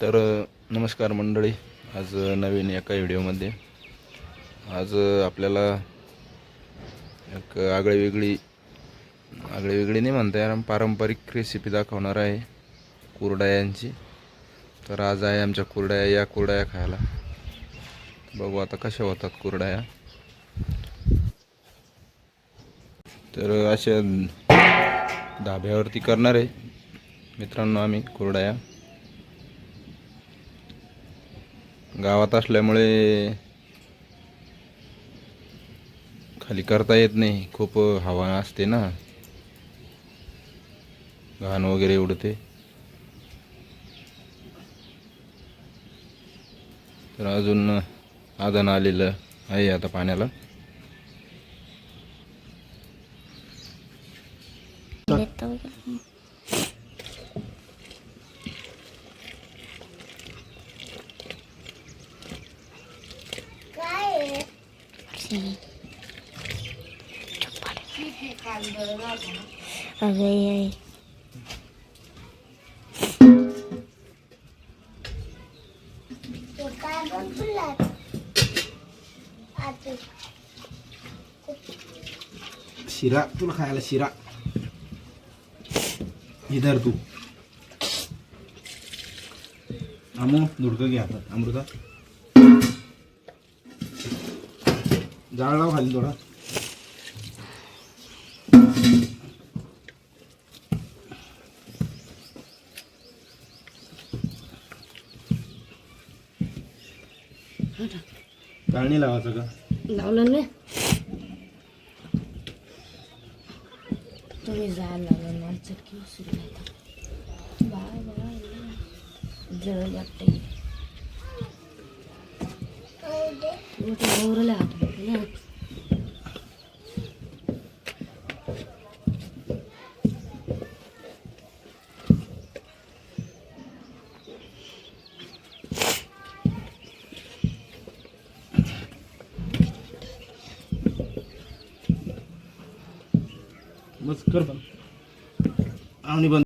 तर नमस्कार मंडळी. आज नवीन एका व्हिडिओमध्ये. आज आपल्याला एक आगळी वेगळी आगळी वेगळी नाही म्हणता येणार पारंपरिक रेसिपी दाखवणार आहे कुरडायांची तर आज आहे आमच्या कुरड्या या कुरड्या खायला. बघू आता कशा होतात कुरड्या. तर अशा धाब्यावरती करणार आहे मित्रांनो आम्ही कुरड्या. गावात असल्यामुळे खाली करता येत नाही. खूप हवा असते ना. घाण वगैरे उडते. तर अजून आदान आलेलं आहे आता पाण्याला. ये शिरा तुला खायला शिरा. इधर तू. अमो धुडकं घे हातात अमृता. जाळ लाव खाली थोडा. चाळणी लावायचं का लावलं ना. तुम्ही जायला लागलं मला चटकी सुरू बाय बाय. जळ वाटते ओरले हात बस कर पण आवनी बंद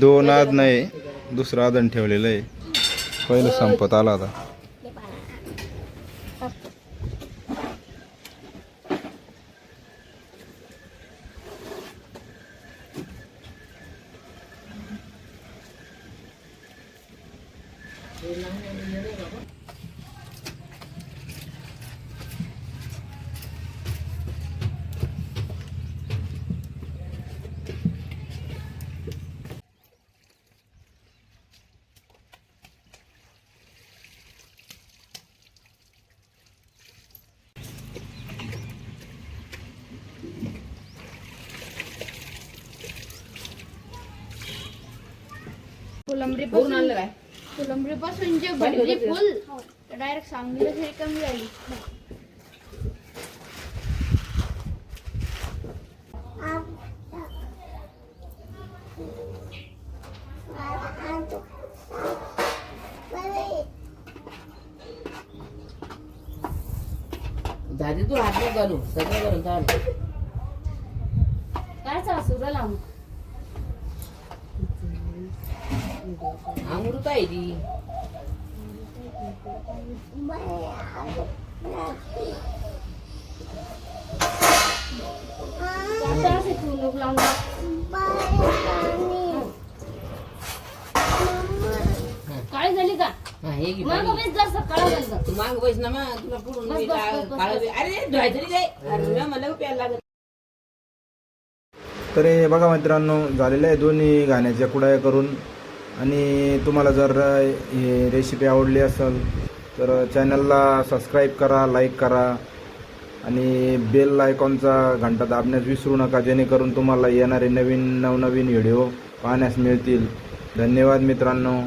दोन आद नाही दुसरं आदन ठेवलेलं आहे. पहिलं संपत आला आता. फुलंबरी पासून फुलंबरी पासून जे भरली फुल डायरेक्ट सांगलीला हे कमी झाली. दादी तू हात घालू. सगळं करून चाल काय सासू लावून अमृत आहे ती काळी झाली का हा हे घे मग बाई. बस जर सकाळ झालं तू माग बैस ना मग तुला पुढून बस, मी बस, ला- बस, बस, काळं बी- अरे धुवायचं अरे मला प्यायला लागत तर हे बघा मित्रांनो झालेलं आहे दोन्ही गाण्याच्या कुडाया करून आणि तुम्हाला जर हे रेसिपी आवडली असेल तर चॅनलला सबस्क्राईब करा लाईक करा आणि बेल आयकॉनचा घंटा दाबण्यास विसरू नका जेणेकरून तुम्हाला येणारे नवीन नवनवीन व्हिडिओ पाहण्यास मिळतील. धन्यवाद मित्रांनो.